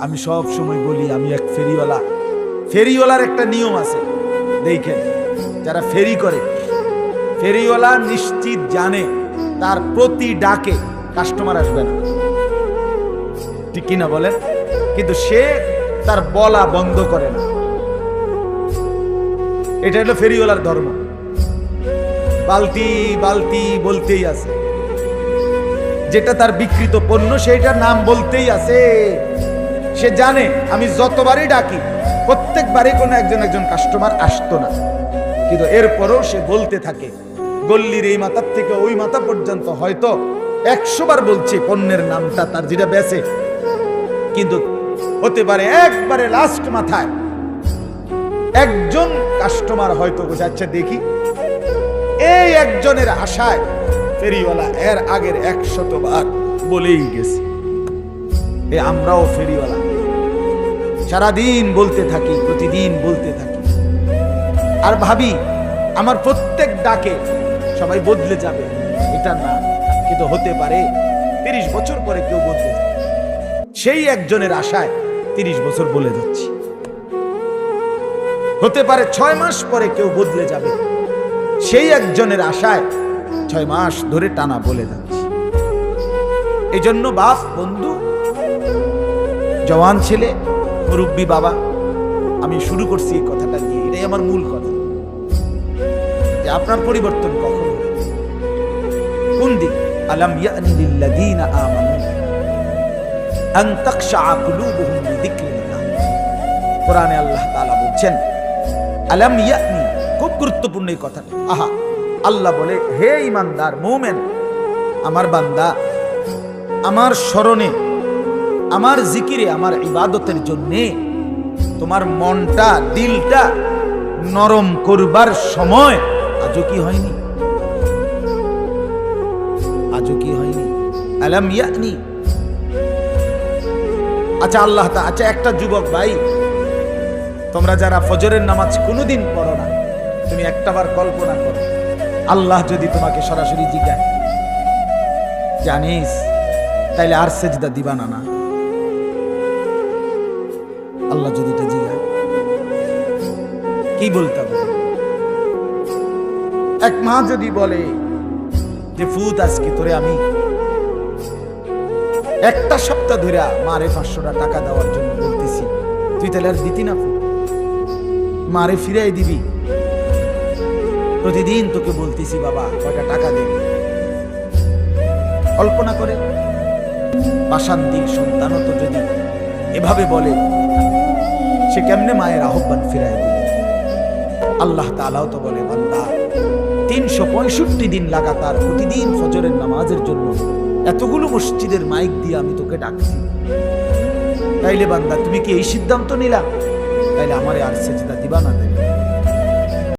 আমি সব সময় বলি, আমি এক ফেরিওয়ালা। ফেরিওয়ালার একটা নিয়ম আছে। দেখেন, যারা ফেরি করে, ফেরিওয়ালা নিশ্চিত জানে, তার প্রতি ডাকে কাস্টমার আসবে না। ঠিক কিনা বলেন? কিন্তু সে তার বলা বন্ধ করে না। এটা হলো ফেরিওয়ালার ধর্ম। বালতি বালতি বলতেই আছে। যেটা তার বিকৃত পণ্য, সেইটার নাম বলতেই আছে। সে জানে, আমি যতবারই ডাকি, প্রত্যেকবারই কোনো একজন একজন কাস্টমার আসতো না। কিন্তু এরপরও সে বলতে থাকে, গল্লির এই মাথার থেকে ওই মাথা পর্যন্ত হয়তো একশো বার বলছে পণ্যের নামটা, তার যেটা বেছে। কিন্তু হতে পারে একবারে লাস্ট মাথায়। একজন কাস্টমার হয়তো বোঝাচ্ছে, দেখি, এই একজনের আশায় ফেরিওয়ালা এর আগের একশত বার বলেই গেছে। এ আমরাও ফেরিওয়ালা। সারাদিন বলতে থাকি, প্রতিদিন বলতে থাকি। আর ভাবি, আমার প্রত্যেক ডাকে সবাই বদলে যাবে। এটা না, কিন্তু হতে পারে তিরিশ বছর পরে কেউ বদলে সেই একজনের আশায় তিরিশ বছর বলে যাচ্ছি। হতে পারে ছয় মাস পরে কেউ বদলে যাবে। সেই একজনের আশায় ছয় মাস ধরে টানা বলে যাচ্ছি। এই জন্য বাপ, বন্ধু, জওয়ান ছেলে মুরব্বী বাবা, আমি শুরু করছি এই কথাটা দিয়ে এটাই আমার মূল কথা। যে আপনার পরিবর্তন কখন? কোন দিক আলাম ইয়ানি লিল্লাযীনা আমানু আন তাখশা কুলুবুহুম লিযিকরিল্লাহ কোরআনে আল্লাহ তাআলা বলছেন, আলাম ইয়ানি? খুব গুরুত্বপূর্ণ এই কথাটা। আহা, আল্লাহ বলে, হে ইমানদার মুমিন, আমার বান্দা, আমার স্মরণে আমার জিকিরে, আমার ইবাদতের জন্যে তোমার মনটা, দিলটা নরম করবার সময় আজও কি হয়নি? আজও কি হয়নি? আলাম ইয়ানি? আচ্ছা আল্লাহ তা আচ্ছা একটা যুবক ভাই, তোমরা যারা ফজরের নামাজ কোনোদিন পড়ো না, তুমি একটাবার কল্পনা করো, আল্লাহ যদি তোমাকে সরাসরি জিজ্ঞায় জানিস, তাইলে আর সেজদা দিবা না না। আল্লাহ যদি এটা জিজ্ঞায় কি বলতে হবে? এক মা যদি বলে যে, ফুত, আজকে তোরে আমি একটা সপ্তাহ ধরে মারে পাঁচশোটা টাকা দেওয়ার জন্য বলতেছি। তুই তাহলে আর দিতি না মারে ফিরাই দিবি। প্রতিদিন তোকে বলতেছি, বাবা, কয়টা টাকা দেবে? কল্পনা করে। বাসান্তির সন্তানও তো যদি এভাবে বলে সে কেমনে মায়ের আহ্বান ফিরাই দিল? আল্লাহ তালাও তো বলে, বান্দা, তিনশো পঁয়ষট্টি দিন লাগাতার প্রতিদিন ফজরের নামাজের জন্য এতগুলো মসজিদের মাইক দিয়ে আমি তোকে ডাকছি। তাইলে বান্দা, তুমি কি এই সিদ্ধান্ত নিলা? তাইলে আমারে আর সেজদা দিবা না দেবে